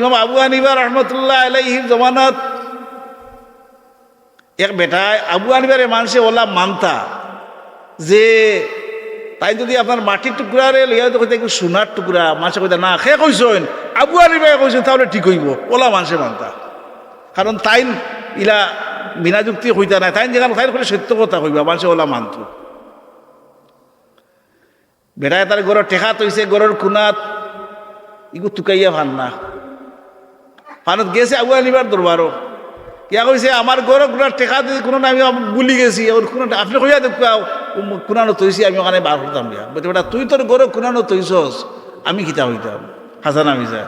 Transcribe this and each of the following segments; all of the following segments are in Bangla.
ইমাম আবু হানিবা রহমতুল্লাহ আলাইহির জমানত। এক বেটায় আবু হানিবারে মানুষে ওলা মানতা। যে তাই যদি আপনার মাটির টুকরারে লইয়া তো কইতে সোনার টুকরা, মানুষে কইতা, না, সে কইসেন আবু হানিবাই কইসেন তাহলে ঠিক হইব। ওলা মানুষে মানতা। কারণ তাইন ইলা বিনা যুক্তি হইতা নাই, তাইন যেখানে তাইন করে সত্য কথা কইবা, মানুষে ওলা মানত। বেড়ায় তার গড়ের টেকা তৈছে গড়ের কুনাত, ইগু তুকাইয়া ভান না। ফানত গেছে আগুয়া নিবার দরবারও ইয়া কইছে আমার গড়গুলার টেকা দিয়ে কোনো আমি বুলি গেছি। ওর কোনো আপনি কইয়া দেখবাও কুনানো তৈছি আমি ওখানে বার করতাম ইয়া বলতে বেটা, তুই তোর গড় কুনানো তৈছস আমি কিতা হইতাম হাসান আমি যা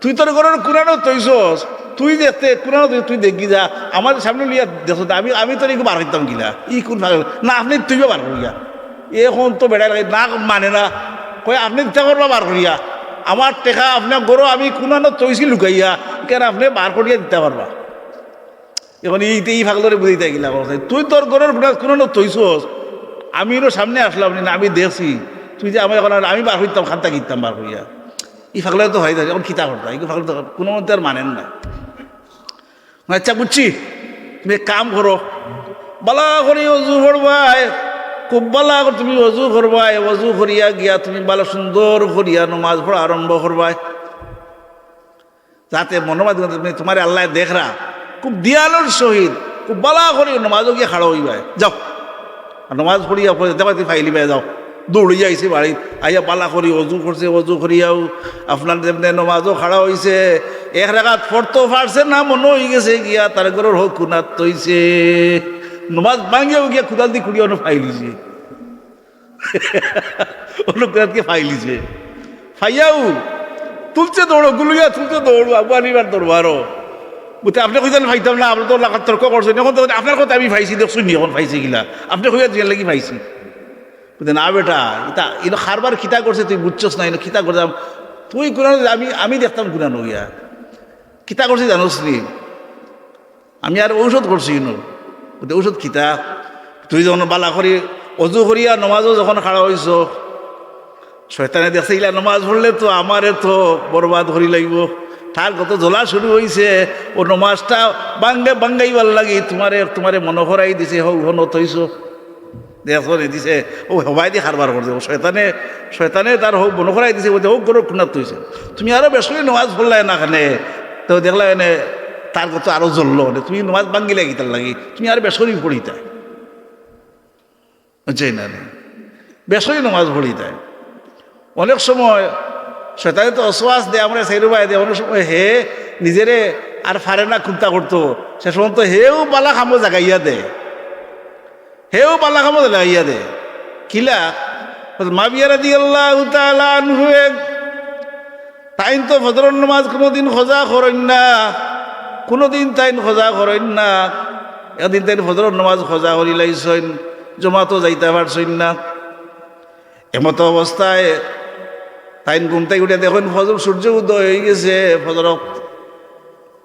তুই তোর গড়ের কুনানো তৈছস তুই দেখতে কুনানো তুই তুই দেখি যা আমার সামনে লিয়া দেখো আমি আমি তোর ইগু বার করতাম গিলা, ই কোন ভাগ না, আপনি তুইও বার করিয়া এখন তো বেড়াই লাগে না মানে না কই আপনি দিতে করবা বার করিয়া আমার টেকা আপনার গরো আমি কোনানো তৈছি লুকাইয়া কেন আপনি বার করিয়া দিতে পারবা? এখন এই এই ভাগলরে বুঝাইতে গেলা কথা তুই তোর গরুর কোনানো তৈছস। আমিও সামনে আসলাম না আমি দেখছি। তুই যে আমার এখন আমি বার হইতাম, খান্তা কিনতাম বার করিয়া এই ফাগলে তো হয় এখন খিতা করতাম এই ফাগলে তো কোনো মধ্যে আর মানেন না। আচ্ছা বুঝছি। তুমি কাম করো। বালা করি অজু করবাই খুব বালা করে তুমি অজু করবাই অজু করিয়া গিয়া তুমি বালা সুন্দর করিয়া নমাজ পড়া আরম্ভ করবাই যাতে মনোবাদ তুমি তোমার আল্লাহ দেখরা। খুব দিয়ালোর সহিত, খুব বালা করি নমাজও গিয়ে খাড়া হইবাই যাও। নমাজ পড়িয়া পড়ে দেবা তুমি ফাইলিবাই যাও। দৌড়ি আইছে বাড়িত আইয়া পালা করি, অজু করছে, অজু করিয়াও। আপনার যেমনি নমাজও খাড়া হইছে। এক রেখাত ফরতো ফারছে না মনে হয়ে গেছে গিয়া, তার ঘরের হোক খুনাত তৈছে। নমাজ ভাঙিয়াও গিয়া খুদাল দি কুড়ি অন্য ফাইলিছে। অন্য খুদাতকে ফাইলিছে। ফাইয়াও তুলছে দৌড়ো গুলুয়া তুলছে দৌড়ো আবু আনিবার দৌড়ো আরও বুঝতে আপনি কইতেন ফাইতাম না আপনি তো লাগাত তর্ক করছেন এখন তো আপনার কথা আমি ভাইছি দেখছুন নি এখন ভাইছি গিলা। আপনি কইয়া দিয়ে লাগি ভাইছি। বুঝতে না বেটা এটা এটা খারবার খিতা করছে তুই বুঝছস না এটা খিতা করতাম তুই কোন আমি আমি দেখতাম কোনা নইয়া খিতা করছি জানোস নি? আমি আর ঔষধ করছি ইনো। বুঝতে ঔষধ খিতা। তুই যখন বালা করি অজু করিয়া নমাজও যখন খাড়া হইছ শয়তানে দেখছে ইলা নমাজ পড়লে তো আমারে তো বরবাদ হরি লাগব। তার কত জ্বলা শুরু হয়েছে ও নমাজটা বাঙ্গে বাঙ্গাইবার লাগি, তোমারে তোমারে মনোহরাই দিছে হৌ হন থইছো দেখো দিছে, ও হবাই দিয়ে খারবার করছে, ও শয়তানে শয়তানে তার হোক মনোহরাই দিছে বলতে হোক গরু খুনাত থইছে তুমি আরও বেশ করে নমাজ পড়লাই না খানে তো দেখলা এনে তার কত আরও জ্বললো তুমি নমাজ বাঙ্গিলে গিতার লাগি, তুমি আর বেসরি পড়িতা বুঝছেই না বেসরি নমাজ পড়িতায় অনেক সময় শয়তানে তো অশ্বাস দেয়, আমরা সেই রূপায় দেয় অনেক সময় হে, নিজেরে আর ফারে না খুঁতা করতো। সে সময় তো হেও পালা খামো জাগাইয়া দে হেও পালা খামো জাগাইয়া দে কিলা? মা বিয়ারা দি আল্লাহ হুয়ে তাইন তো ফজর নামাজ কোনোদিন খোঁজা করেন না। কোনোদিন তাইন খোঁজা করেন না। একদিন তাইন ফজর নামাজ খোঁজা করি লাইছেন, জমাতো যাইতে পারছেন না। এমতো অবস্থায় তাই ঘুমতে উঠে দেখুন, ফজর সূর্য উদয় হয়ে গেছে। ফজর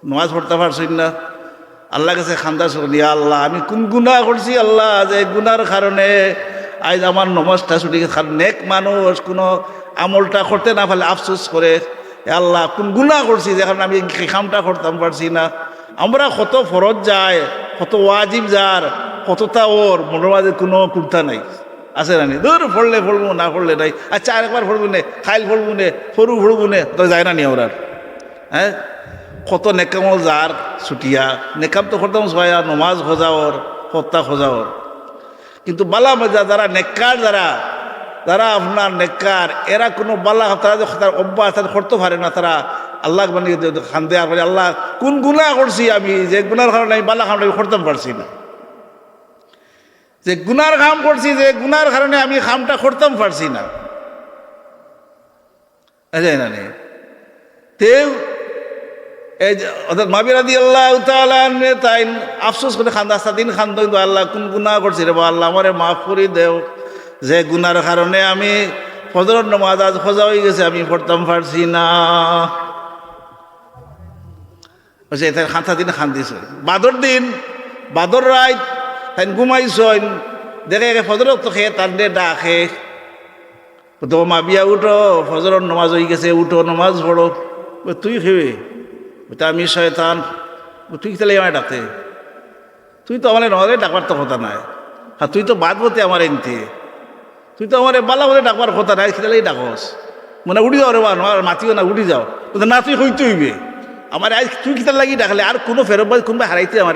নামাজ পড়তে পারছেন না। আল্লাহ কাছে খান্দা শুনি আল্লাহ, আমি কোন গুণা করছি আল্লাহ, যে গুনার কারণে আজ আমার নমাজটা কারণ নেক মানুষ কোনো আমলটা করতে না পারলে আফসোস করে। আল্লাহ, কোন গুণা করছি যেখানে আমি এই কামটা করতাম, পারছি না। আমরা কত ফরজ যায়, কত ওয়াজিব যার কতটা ওর মনের মাঝে কোনো কুর্তা নাই। আছে না নি? দূর ফড়লে ফড়বো, না ফড়লে নাই। আচ্ছা আরেকবার ফড়বো নে, খাইল ফড়বো নে ফরু ফড়বো নে তো যায় না নি ওরা হ্যাঁ? কত নেকামল যার ছুটিয়া। নেকাম তো সবাই আর নমাজ খোঁজাওর হত্যা খোঁজাওর কিন্তু বালা মজা যারা নেককার যারা যারা আপনার নেককার এরা কোনো বালা তারা যে তার অভ্যাস তারা করতে পারে না তারা আল্লাহ মানে খান্দে আর বলে আল্লাহ, কোন গুণা করছি আমি? যে গুনার কারণে আমি বালা আমি করতে পারছি না। যে গুনার কাম করছি, যে গুনার কারণে আমি খামটা করতাম পারছি না। নে তেও এই অর্থাৎ মাবিরা দি আল্লাহ তালে তাই আফসোস করে খান্দা দিন খান্দ আল্লাহ কোন গুণা করছি রে বা আল্লাহ আমারে মাফ করে দেও। যে গুনার কারণে আমি ফজর নমাজ আজ খোঁজা হয়ে গেছে, আমি পড়তাম পারছি না। বলছে এতে খান্তা দিন খান্দিছ। বাদর দিন, বাদর রাত তাই ঘুমাইছইন দেখে ফজরত তো খেয়ে তার ডাকে তো মা বিয়া উঠো ফজরের নমাজ হয়ে গেছে উঠো নমাজ পড়ো তুই খেবে ওটা আমি শয়তান তুই তাহলে আমায় ডাকতে তুই তো আমার নহলে ডাকবার তো কথা নাই হ্যাঁ তুই তো বাদ বলতে আমার এনতে তুই তো আমার বালা বলে ডাকবার কথা নাই সেটালেই ডাকস মানে উড়ি যাও রে বা আমার মাতিও না উড়ি যাও না তুই হইতে হইবে আমার আজ তুই কিতার লাগি ডাকলে আর কোনো ফেরত কোনবা হারাইতে আমার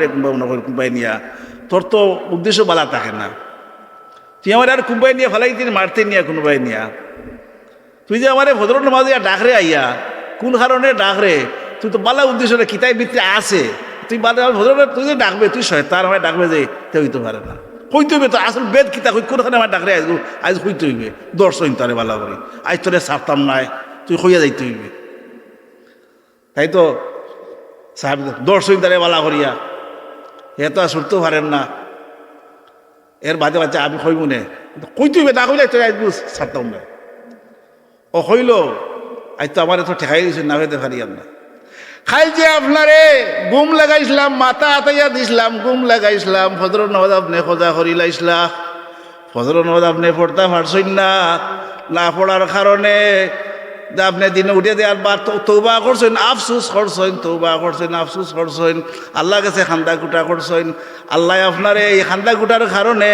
কোনবা নিয়া তোর তো উদ্দেশ্য বালা থাকে না। তুই আমার আর কোনবাই নিয়ে ফেলাইতে মারতে নিয়া কোনোবাই নিয়া। তুই যে আমার ভদ্র নমাজ ডাকরে আইয়া, কোন কারণে ডাকরে? তুই তো বালা উদ্দেশ্য না কিতাই ভিতরে আছে। তুই বালা ভদ্র তুই যে ডাকবে, তুই শয়তান আমার ডাকবে যে তে হইতে পারে না। হইতে হইবে তো, আসল বেদ কিতা, কই কোনখানে আমার ডাকরে আজ আজ হইতে হইবে। দর্শন তারে বালা করি। আজ তোরে সারতাম নাই তুই হইয়া যাইতে হইবে। তাই তো, সাহেব দর্শন তারে বালা করিয়া। এ তো আর শুনতেও পারেন না। এর বাদে বাচ্চা আমি কইব নে। কইতে হইবে, না কইলে আজ সারতাম না। ও হইল, আজ তো আমার তো ঠেকাই দিয়েছে না হইতে পারি না খাই যে আপনারে, গুম লাগাইছিলাম, মাথা আতাইয়া দিছিলাম, গুম লাগাইছিলাম, ফজর নবাদ আপনি খোঁজা করি করিলাইছিলা ফজর নবাদ আপনি পড়তা পারছেন না। না পড়ার কারণে আপনি দিনে উঠে দেওয়ার বার তৌবা করছেন, আফসুস করছেন, তৌবা করছেন, আফসুস করছেন। আল্লাহ কাছে খান্দা কুটা করছেন। আল্লাহ আপনার এই খান্দা কুটার কারণে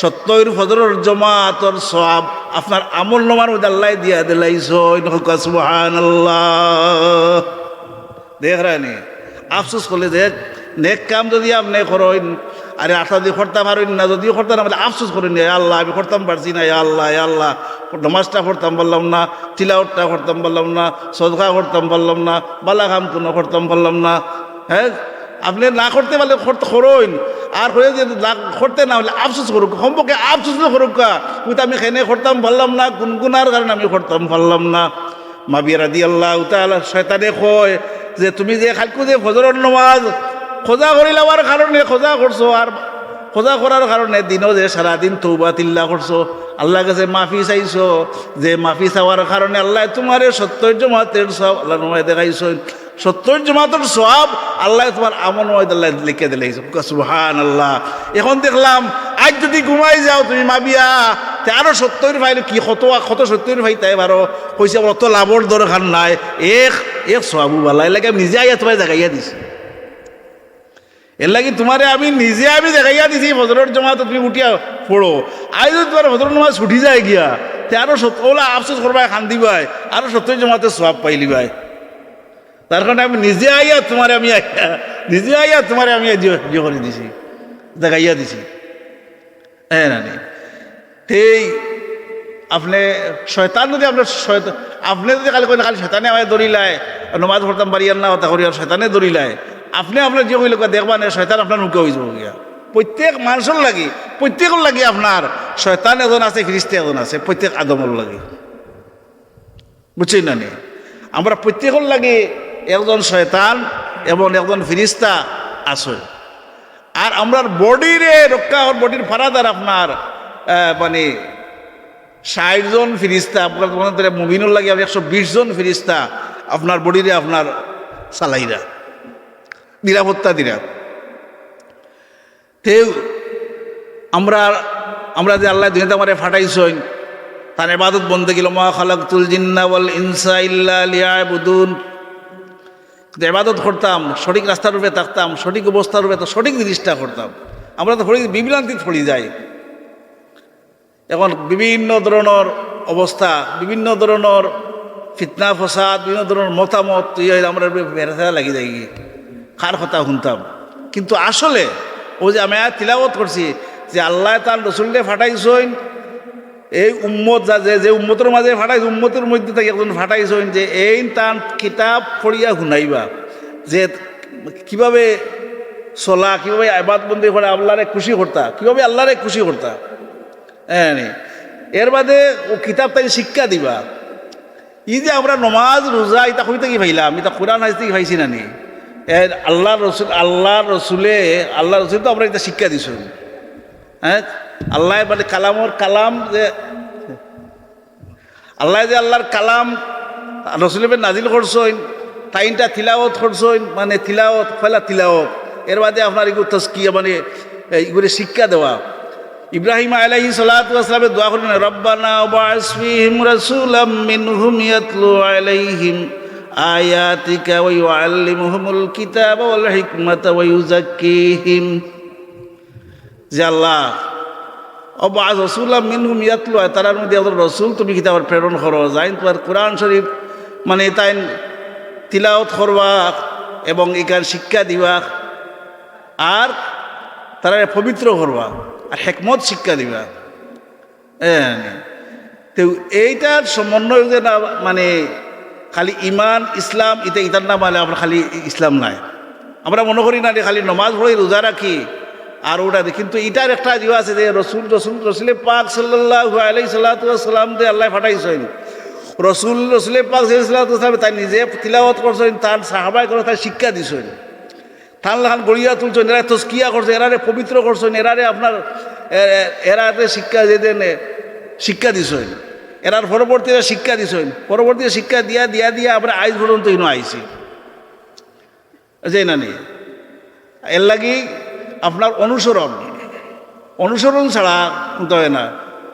সত্যইর ফজরের জমাতর সব আপনার আমল নমার মধ্যে আল্লাহ দিয়া দিলাইছইন সুবহান আল্লাহ দেখ রানি, আফসোস করলে দেখ, নেক কাম যদি আপনি করেন আরে আটটা দিয়ে করতে পারেন না যদিও করতে না, বলে আফসোস করেন এ আল্লাহ, আমি করতাম পারছি না এ আল্লাহ এ আল্লাহ। নমাজটা করতাম পারলাম না তিলাওটটা করতাম পারলাম না, সদকা করতাম পারলাম না বালা কাম কোনো করতাম পারলাম না। হ্যাঁ? আপনি না করতে পারলে করতে করইন আর করে যে না করতে না হলে আফসোস করুক সম্পর্কে আফসোস করুক কা। তুই আমি খেনে করতাম পারলাম না, গুনগুনার কারণে আমি করতাম পারলাম না। মাবিয়া দি আল্লাহ তাআলা, শয়তানে কয় যে, তুমি যে খালকু যে ফজরের নমাজ খোঁজা করিলাবার কারণে খোঁজা করছ আর খোঁজা করার কারণে দিনও যে সারাদিন তৌবা তিল্লা করছ আল্লাহ কাছে মাফি চাইছো। যে মাফি চাওয়ার কারণে আল্লাহ তোমার সত্তর জমাতের সব আল্লাহ নমায় দেখাইছো সত্তর জমাতের সব আল্লাহ তোমার আমন আল্লাহ লিখে দিলাইছো সুহান আল্লাহ এখন দেখলাম, আজ যদি ঘুমাই যাও তুমি মাবিয়া, তে আরও সত্তর ভাই কি কত কত সত্তর ভাই তাই বারো কইছে অত লাভর দরকার নাই। এক এক সবাবু বালা লাগে নিজে আইয়া তোমায় দেখাইয়া দিছি। এর লাগি তোমারে আমি নিজে আমি দেখাইয়া দিছি, ফজরের জমা তুমি উঠিয়া পড়ো। আই যদি তোমার ফজরের জমা ছুটি যায় গিয়া, তে আরও ওলা আফসোস করবাই খান দিবাই আরও সত্তর জমাতে সব পাইলি ভাই তার কারণে আমি নিজে আইয়া তোমারে আমি নিজে আইয়া তোমারে আমি ইয়ে করে দিছি, দেখাইয়া দিছি। হ্যাঁ নানি সেই আপনি শয়তান যদি আপনার শয়তান আপনি যদি কালি কইলে খালি শয়তানে আমায় দৌড়িলায় নমাজ পড়তাম বাড়িয়ার না কথা করি, আর শয়তানে দৌড়িলায় আপনি আপনার যে কইলে দেখবা না, শয়তান আপনার মুখে হয়ে যাব গিয়া প্রত্যেক মানুষের লাগি, প্রত্যেকের লাগি আপনার, শয়তান এজন আছে খ্রিস্টি এজন আছে, প্রত্যেক আদমর লাগি। বুঝছেন না নি? আমরা প্রত্যেকের লাগে একজন শয়তান এবং একজন ফিরিস্তা আছে। আর আমরার বডিরে রক্ষা বডির ফারাদার আপনার মানে ষাট জন ফিরিস্তা, আপনার মনে মুমিনুর লাগে একশো বিশ জন ফিরিস্তা আপনার বডিরে আপনার সালাইরা নিরাপত্তা দিরা তেও আমরা আমরা যে আল্লাহ দুনিয়াতে আমার ফাটাইছইন তার এবাদত বন্ধে গেল মা খালাক তুল জিন্না ইনসা ইল্লা বুদুন এবাদত করতাম, সঠিক রাস্তার রূপে থাকতাম, সঠিক অবস্থার রূপে তো সঠিক জিনিসটা করতাম। আমরা তো বিভ্রান্তি ছড়ি যাই। এখন বিভিন্ন ধরনের অবস্থা, বিভিন্ন ধরনের ফিতনা, ফসাদ, বিভিন্ন ধরনের মতামত আমরা বেড়াতে লাগি যাই কার কথা শুনতাম। কিন্তু আসলে, ও যে আমি তিলাবত করছি, যে আল্লাহ তার রসুলকে ফাটাইছইন এই উম্মত যা যে যে উম্মতের মাঝে ফাটাইছে, উম্মতের মধ্যে থেকে একজন ফাটাইছইন যে এই তান কিতাব পড়িয়া শুনাইবা। যে কীভাবে চলা, কীভাবে আবাদ বন্দি করে আল্লাহরে খুশি করতা, কীভাবে আল্লাহরে খুশি করতা। হ্যাঁ এর বাদে ও কিতাব তাই শিক্ষা দিবা। ই যে আমরা নমাজ, রোজা ইতা কইতে কি ভাইলাম ইতা কোরআন হাইতে কি ভাইছি না নি? আল্লাহ রসুল, আল্লাহ রসুলে, আল্লাহ রসুল তো আমরা এটা শিক্ষা দিছো হ্যাঁ? আল্লাহ মানে কালামর কালাম যে, আল্লাহ যে আল্লাহর কালাম রসুলের নাজিল করছইন টাইনটা তিলাওত করছইন মানে তিলাওত ফেলা তিলাওত এর বাদে আপনার এগুলো তস্কিয়া মানে এগুলো শিক্ষা দেওয়া। ইব্রাহিম আলাইহি সালাতামে দোয়া করেন রব্বানা ওয়াসফিহিম রাসূলাম মিনহুম ইয়াতলু আলাইহিম। কিতাবা ওয়াল হিকমাতা ওয়া ইউযাক্কিহিম। যে আল্লাহ, অবাজ রসুল্লাহ মিনহুম ইয়াতলু তারার মধ্যে রসুল, তুমি কিতাবার প্রেরণ করো? যাইন তোমার কোরআন শরীফ মানে তাই তিলাওত করবা এবং এখান শিক্ষা দিবা, আর তারা পবিত্র করবা, আর হেকমত শিক্ষা দিবা। হ্যাঁ। তো এইটার সমন্বয় যে মানে খালি ইমান, ইসলাম, ইতে ইতার নাম মানে আমরা খালি ইসলাম নাই। আমরা মনে করি না যে খালি নমাজ পড়ি রোজা রাখি। আর ওটা কিন্তু এটার একটা জিও আছে যে রসুল রসুল, রসুলে পাক সাল্লাহ আলাই সাল্লাম দিয়ে আল্লাহ ফাটাইছেন রসুল, রসুলে পাক সাল্লাম তাই নিজে তিলাওয়াত করছেন, তার সাহাবাই করে তার শিক্ষা দিছেন। থান লাখান গড়িয়া তুলছেন, এরা তস্কিয়া করছে এরারে পবিত্র করছেন, এরারে আপনার, এ- এরারে শিক্ষা যে দেন শিক্ষা দিছেন। এরার পরবর্তীতে শিক্ষা দিছেন পরবর্তীতে শিক্ষা দিয়া দিয়া দিয়া আমরা আইজ পর্যন্ত ইনো আইছি। যে না নেই এর লাগি আপনার অনুসরণ। অনুসরণ ছাড়া কিন্তু হয় না।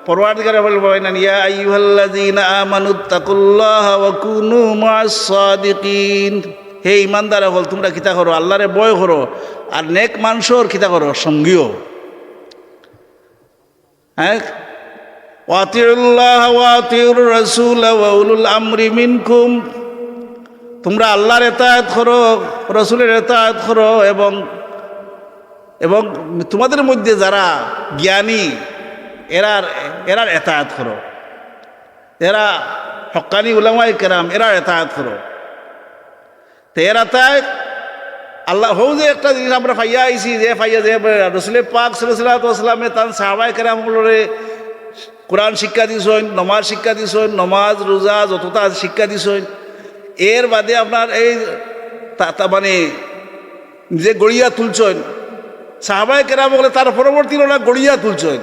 পরওয়ারদিগারে বলবেন ইয়া আইয়ুহাল্লাযীনা আমানুত্তাকুল্লাহ ওয়া কুনু মা'আস সাদিকিন। হে ইমানদার হল, তোমরা কিতা করো, আল্লাহরে বয় করো, আর নেক মানুষের কিতা করো, সঙ্গীও। হ্যাঁ? তোমরা আল্লাহর এতায়াত করো, রসুলের এতায়াত করো এবং এবং তোমাদের মধ্যে যারা জ্ঞানী এরার এরার এতায়াত করো। এরা হকানি উলামাই কেরাম এরার এতায়াত করো। তো এর এতায়াত আল্লাহ হৌ যে একটা জিনিস আমরা ফাইয়া আইছি, যে ফাইয়া যে রসুলের পাক সাল্লামে তান সাহাবাই কেরাম কোরআন শিক্ষা দিছেন, নমাজ শিক্ষা দিছেন, নমাজ, রোজা, যতটা শিক্ষা দিছেন, এর বাদে আপনার এই তা- মানে যে গড়িয়া তুলছেন সাহাবাই কেরাম বলে তার পরবর্তী ওরা গড়িয়া তুলছেন,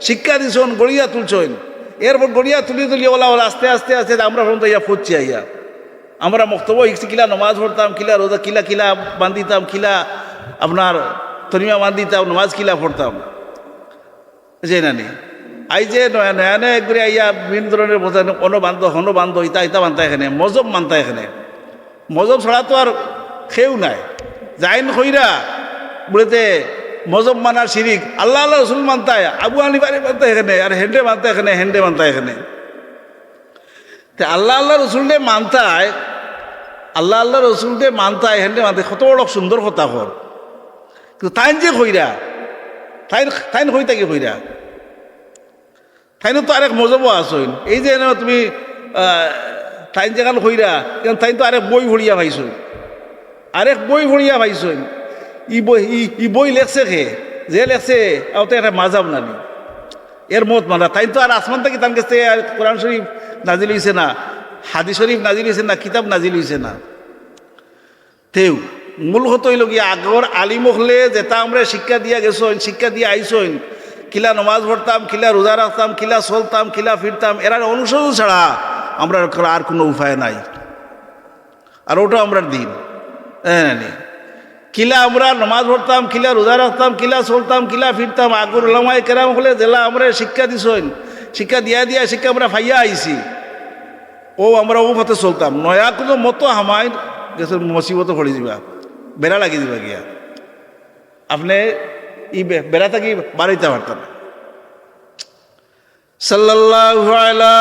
শিক্ষা দিছেন, গড়িয়া তুলছেন, এরপর গড়িয়া তুলি তুলি ওলা ওলা আস্তে আস্তে আস্তে আমরা পর্যন্ত ইয়া ফুটছি আইয়া। আমরা মক্তব্য ইকছি কিলা নমাজ পড়তাম, কিলা রোজা, কিলা কিলা বান্ধিতাম, কিলা আপনার তরিমা বান্ধিতাম, নমাজ কিলা পড়তাম। যে নানি আই যে নয়া নয়া নয়া একবারে আইয়া বিভিন্ন ধরনের বোঝা অন বান্ধ হন বান্ধ, ইতা ইতা মানতা এখানে, মজব মানতা এখানে। মজব ছাড়া তো আর খেউ নাই। যাইন কইরা বলেতে মজব মানার শিরিক আল্লাহ আল্লাহ রসুল মানতায় আবু আনিবারি মানতা এখানে আর হেন্ডে মানতা এখানে হেন্ডে মানতা এখানে। তে আল্লাহ আল্লাহ রসুলকে মানতায় আল্লাহ আল্লাহ রসুলকে মানতায় হেন্ডে মানতায় কত বড় সুন্দর কথা কর কিন্তু তাইন যে কইরা তাইন তাইন কই থাকি কইরা তাইনো তো আরেক মজবও আসইন এই যে তুমি তাইন যেখান কিন্তু তাইন তো আরেক বই ভরিয়া পাইছই আরেক বই ভরিয়া পাইছই ই বই ই- বই লেখছে খে যে লেখছে ওতে একটা মাজাব নানি এর মত মানা তাই তো আর আসমান থেকে তার কাছে কোরআন শরীফ নাজিল হইছে না হাদি শরীফ নাজিল হইছে না কিতাব নাজিল হইছে না। তেও মূল হতো হইল গিয়া আগর আলিম হলে যেটা আমরা শিক্ষা দিয়া গেছইন, শিক্ষা দিয়ে আইসইন কিলা নমাজ পড়তাম কিলা রোজা রাখতাম কিলা চলতাম কিলা ফিরতাম এরা অনুসরণ ছাড়া আমরা আর কোনো উপায় নাই। আর ওটা আমরা দিন। হ্যাঁ। কিলা আমরা নমাজ পড়তাম কিলা রোজা রাখতাম কিলা চলতাম কিলা ফিরতাম। আগুর ওলামাই কেরাম হলে জেলা আমরা শিক্ষা দিছইন শিক্ষা দিয়া দিয়া শিক্ষা আমরা ফাইয়া আইছি। ও আমরা ও পথে চলতাম। নয়া কোনো মতো হামাই গেছে, মসিবত পড়ে যাবা বেড়া লাগি যাবা গিয়া। আপনি ই বেড়াতে কি বাড়াইতে পারত না সাল্লাল্লাহু আলা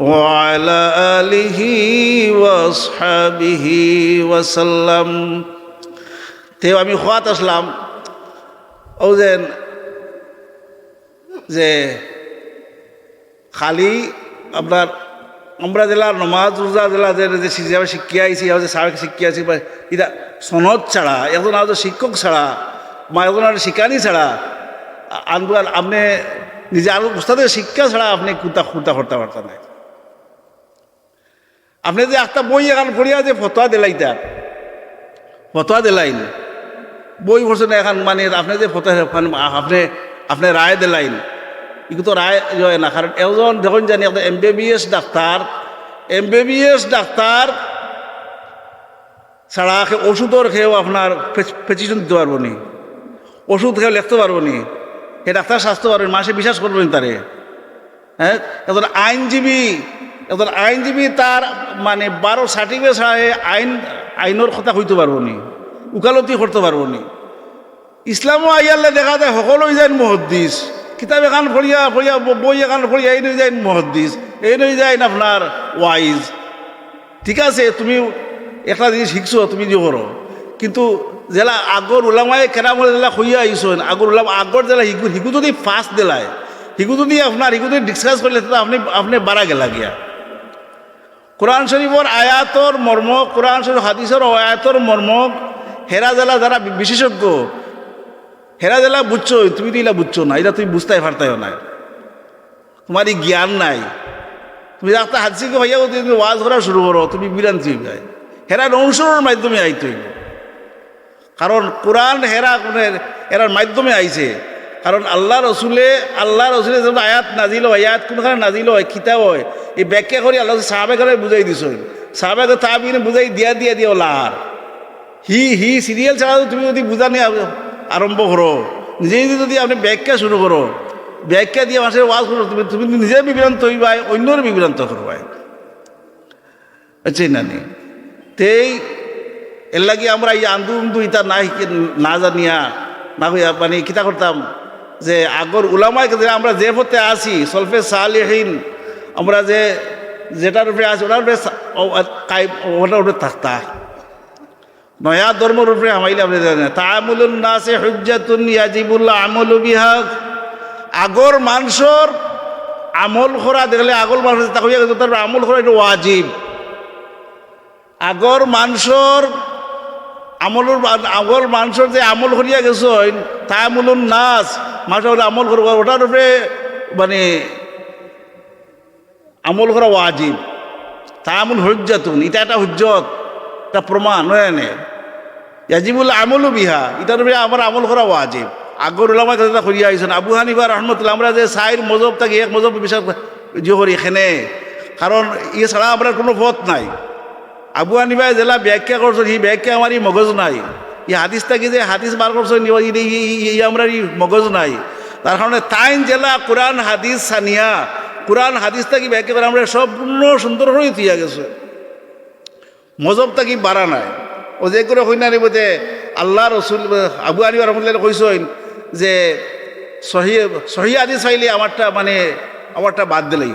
وعلى آله وأصحابه وسلم তেও আমি খোয়াত আসলাম ও যেন যে খালি আপনার আমরা জেলা নমাজ রোজা জেলা যে যে যেভাবে শিক্ষা আইছি যে সাবেক শিক্ষা আছি বা এটা সনদ ছাড়া এখন আর শিক্ষক ছাড়া বা এখন আর শিকানি ছাড়া আন্দোলন আপনি নিজে আরো উস্তাদের শিক্ষা ছাড়া আপনি কুতা কুতা করতে পারতেন না আপনি যে একটা বই এখন পড়িয়া যে ফতোয়া দিলাইতা, ফতোয়া দিলাইন। বই পড়ছেন এখন মানে আপনি যে ফতোয়া আপনি আপনি রায় দিলাইন। এগুলো তো রায় হয় না, কারণ এজন দেখুন জানি একটা MBBS doctor M BBS doctor ছাড়া ওষুধও খেয়েও আপনার প্রেসক্রিপশন দিতে পারব নি। ওষুধ খেয়েও লিখতে পারব নি। হে ডাক্তার স্বাস্থ্য পারবেন মাসে বিশ্বাস করবেন তারে। হ্যাঁ? একজন আইনজীবী একজন আইনজীবী তার মানে বারো সার্টিফিকেট ছাড়া আইন আইনের কথা হইতে পারব নি, উকালতি করতে পারব নি। ইসলামও আইয়ালে দেখা যায় সকলোই যায় মহদ্দিস কিতাব এখান ফড়িয়া ফড়িয়া বই এখান ফড়িয়া এই নই যায় মহদ্দিস এই নই যায় আপনার ওয়াইজ ঠিক আছে, তুমি একটা জিনিস শিখছো তুমি যে করো কিন্তু জেলা আগর ওলামায় কেরামল জেলা হইয়া আইসন আগর ওলাম আগর জেলা হিকু হিকু যদি ফার্স্ট দিলায় হিকু যদি আপনার হিকু যদি ডিসকাস করলে আপনি আপনি বাড়া গেলা গিয়া। কোরআন শরীফর আয়াতর মর্ম, কোরআন শরীফ হাদিসর আয়াতর মর্ম, হেরা জেলা যারা বিশেষজ্ঞ, হেরা জেলা বুঝছ, তুমি তো এলা বুঝছ না এটা তুমি বুঝতে পারতাইও না। তোমার এই জ্ঞান নাই। তুমি রাস্তা হাজিকে হইয়া তুমি ওয়াজ করা শুরু করো, তুমি বিরান্তি যায় হেরার অনুসরণের মাধ্যমে আইতে কারণ কোরআন হেরা এরার মাধ্যমে আইছে। কারণ আল্লাহ রসুলে আল্লাহ রসুলে যখন আয়াত নাজিল হয়, আয়াত কোনখানে নাজিল হয়, কিতাব হয়, এই ব্যাখ্যা করে আল্লাহ সাহাবে করে বুঝাই দিছ সাহাবে তাবিনে বুঝাই দিয়া দিয়া দিও লার হি হি সিরিয়াল ছাড়া তুমি যদি বুঝানি আরম্ভ করো নিজে নিজে যদি আপনি ব্যাখ্যা শুরু করো ব্যাখ্যা দিয়ে মানুষের ওয়াজ করো তুমি তুমি নিজে বিভ্রান্ত হইবাই অন্যর বিভ্রান্ত করবাই আচ্ছা না তেই এর লাগি আমরা এই আন্দু ইতা না না জানিয়া, না হইয়া মানে কিতা করতাম? যে আগর উলামায় আমরা যে পথে আসি সলফে সালেহীন, আমরা যে যেটার উপরে আছি ওটার উপরে ওটার উপরে থাকতা। নয়া ধর্মের উপরে আমাইলে আপনি জানেন তামুলুন নাসে হুজ্জাতুন ইয়াজিবুল্লাহ আমলু বিহা। আগর মানুষের আমল করা দেখলে আগল মানুষ তা হইয়া গেছে তার আমল করা এটা ওয়াজিব। আগর মানুষের আমলের আগর মানুষের যে আমল করিয়া গেছেন তা আমলুন নাচ। মানুষের আমল করব ওটার উপরে মানে আমল করা ওয়াজিব তা আমল হজ্জাতুন এটা একটা হুজ্জত, এটা প্রমাণ নয় নে ইয়াজিবুল আমলু বিহা এটার উপরে আমার আমল করা ওয়াজিব আগর ওলামা কথা করিয়া আইসেন আবু হানিফা রহমতুল্লাহ আমরা যে সাইর মজব থাকি এক মজব বিশ্বাস যে করি এখানে। কারণ ইয়ে ছাড়া আমরা কোনো পথ নাই। আবু হানিফা জেলা ব্যাখ্যা করছেন এই ব্যাখ্যা আমার মগজ নাই। এই হাদিস থাকি যে হাদিস বার ই- ই- ই- ই আমরা মগজ নাই। তার কারণে তাইন জেলা কোরআন হাদিস সানিয়া, কোরআন হাদিস থাকি ব্যাখ্যা করে আমরা সম্পূর্ণ সুন্দর হয়ে থিয়া গেছে। মজব থাকি বাড়া নাই। ও যে করে হই না নিব যে আল্লাহ রসুল, আবু আলী রহমতুল্লাহ কইসইন যে সহি সহি আদিস পাইলে আমারটা মানে আমারটা বাদ দিলেই।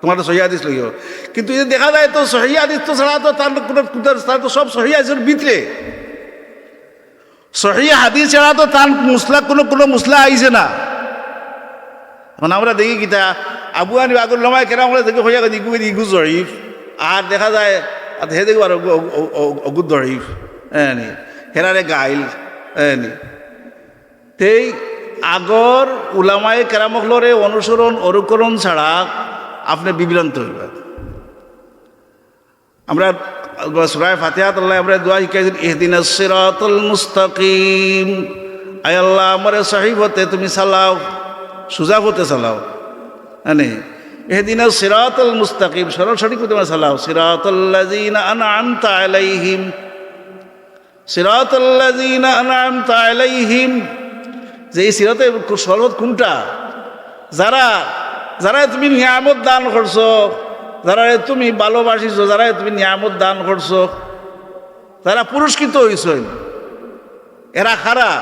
তোমারটা সহি আদিস লইও। কিন্তু এই দেখা যায় তো সহি আদিস তো ছাড়া তো তার কোনো তার তো সব সহি আদিসের ভিতরে। সহি হাদিস ছাড়া তো তার মুসলা কোনো কোনো মুসলা আইছে না। মানে আমরা দেখি কিতা আবু আনি আগুর লমায় কেন আমরা দেখি হইয়া ইগু ইগু জয়ীফ। আর দেখা যায়, আর হে দেখব আর অগুদ জয়ীফ। হ্যাঁ হেরারে গাইল হ্যাঁ তেই আগর উলামায়ে কেরামকলরে অনুসরণ, অনুকরণ ছাড়া আপনি বিভ্রান্ত হইবেন আমরা সুরায় ফাতিহাত আল্লাহ আমরা দোয়া শিখাইছেন, ইহদিন সিরাতুল মুস্তাকিম। আয় আল্লাহ, আমার সহিব হতে তুমি চালাও, সুজা হতে চালাও। মানে এহদিন সিরাতুল মুস্তাকিম। সরল সঠিক তুমি চালাও। সিরাতুল্লাযিনা আনআমতা আলাইহিম। সিরাতুল্লাযিনা আনআমতা আলাইহিম। যে এই সিরাতে সরবত কোনটা? যারা যারা তুমি নিয়ামত দান করছ যারা তুমি ভালোবাসিছো যারা তুমি নিয়ামত দান করছ, যারা পুরস্কৃত হয়েছ এরা খারা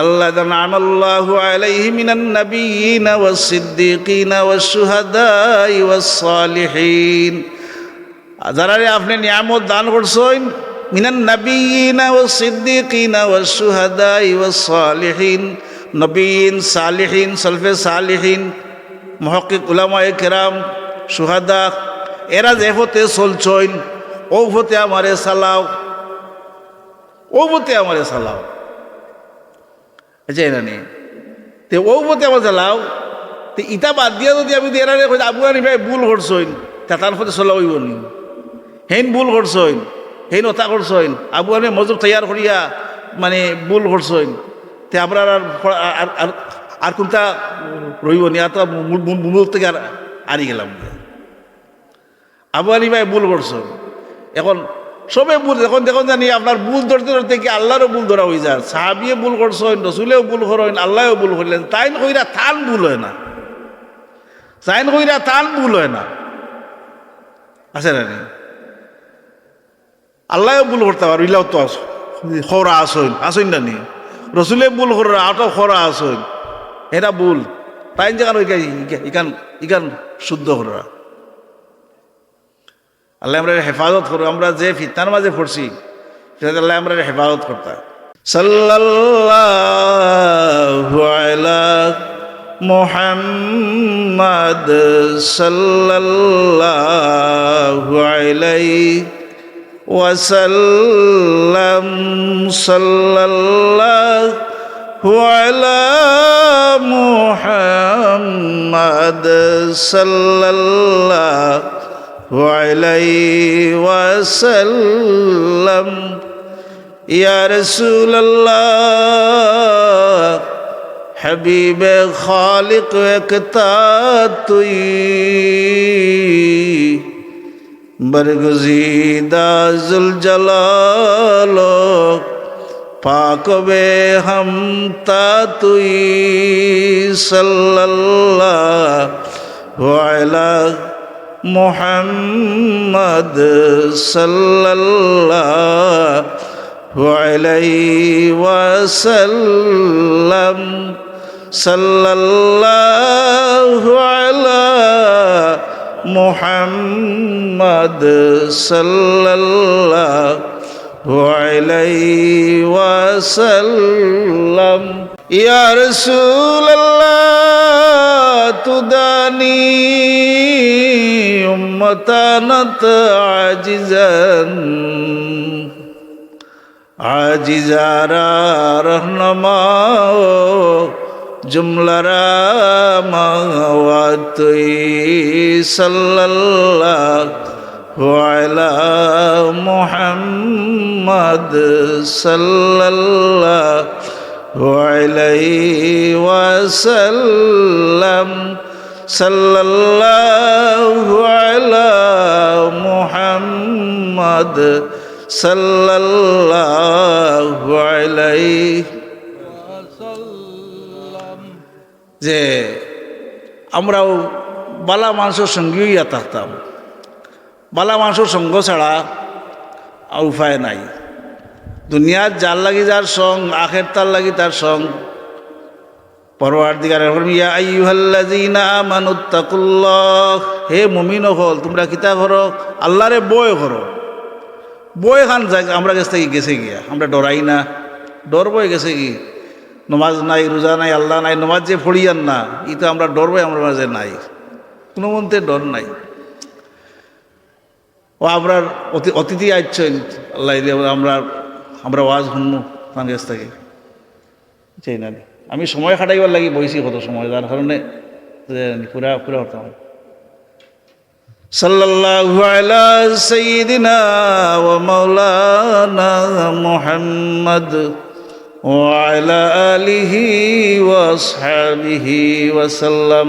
আল্লাহ যারা আপনি নিয়ামত দান করছেন, মিনান নাবিয়িনা ওয়াস সিদ্দিকিনা ওয়াস শুহাদাই নবীন সালিহিন, সলফে সালিহিন মহকিক উলামায়ে কেরাম, সুহাদা, এরা যে হতে চলছইন ও হতে আমারে সালাও, ও হতে আমারে সালাও। বুঝে না নি? তে ও হতে আমার চালাও তে ইটা বাদ দিয়া যদি আমি এরা আবু আনি ভাই ভুল করছইন তা তার হতে চলা হইব নি। হেন ভুল করছইন হেন ওতা করছইন আবু আনি মজুর তৈয়ার করিয়া মানে ভুল করছইন তে আমরা আর আর- কোনটা রইব নি? তো মূল থেকে আর আরি গেলাম আবু আলী ভাই ভুল করছ এখন সবে ভুল, এখন দেখুন জানি আপনার ভুল ধরতে ধরতে কি আল্লাহরও ভুল ধরা হয়ে যায়। সাহাবিয়ে ভুল করছ রসুলেও ভুল করেন, আল্লাহও ভুল করলেন। তাই কইরা থান ভুল হয় না। তাইন কইরা তান ভুল হয় না। আছে না আল্লাহও ভুল করতে পারো, ইলাও তো আস খরা আসইন আসইন না নি? রসুলে ভুল করে আটো খরা আসইন এটা ভুল। তাই জায়গা ইকান ইকান শুদ্ধ করা আল্লাহ আমরা হেফাজত করো, আমরা যে ফিতনার মাঝে পড়ছি সেটা আল্লাহ আমরা হেফাজত করতা। সাল্লাল্লাহু আলা মুহাম্মাদ সাল্লাল্লাহু আলাইহি ওয়াসাল্লাম সাল্লাল্লাহু وعلى محمد صلى الله عليه وسلم. يا رسول الله حبيب خالق وكتاتي ذو الجلال জুল জালাল পাক বে হম তা তুই সাল্লাল্লাহু আলাইহি محمد صلى الله عليه وسلم صلى الله على محمد صلى الله عليه وسلم يا رسول الله تداني أمتانت عاجزا عاجزارا رهنما جملرا مواتي صلى الله على محمد صلى الله عليه وسلم صلى الله على محمد صلى الله عليه যে আমরাও বালা মানুষের সঙ্গেই ইয়া থাকতাম বালা মানুষের সঙ্গ ছাড়া আর উপায় নাই। দুনিয়ার যার লাগি যার সং আখের তার লাগি তার সং। পরওয়ার দিগার আইয়ুহাল্লাযীনা আমানুত্তাকুল্লাহ হে মুমিন হল, তোমরা কিতা করো? আল্লাহরে বয় করো। বয় খান যাক, আমরা কাছ থেকে গেছে গিয়া আমরা ডরাই না। ডর বয়ে গেছে কি? নমাজ নাই, রোজা নাই, আল্লাহ নাই, নমাজ যে ফড়িয়ান না, ই তো আমরা ডর বই আমার মাঝে নাই। কোনো মন্ত্রে ডর নাই। ও আমরা অতিথি আইচ্ছেন আল্লাহ আমরা আমরা ওয়াজ শুনব তার কাছ থেকে। চাই না আমি সময় খাটাইবার লাগি, বইছি কত সময় তার কারণে পুরা পুরা হতে হয়। সাল্লাল্লাহু আলা সাইয়্যিদিনা ওয়া মাওলানা মুহাম্মদ ওয়া আলা আলিহি ওয়া আসহাবিহি ওয়া সাল্লাম।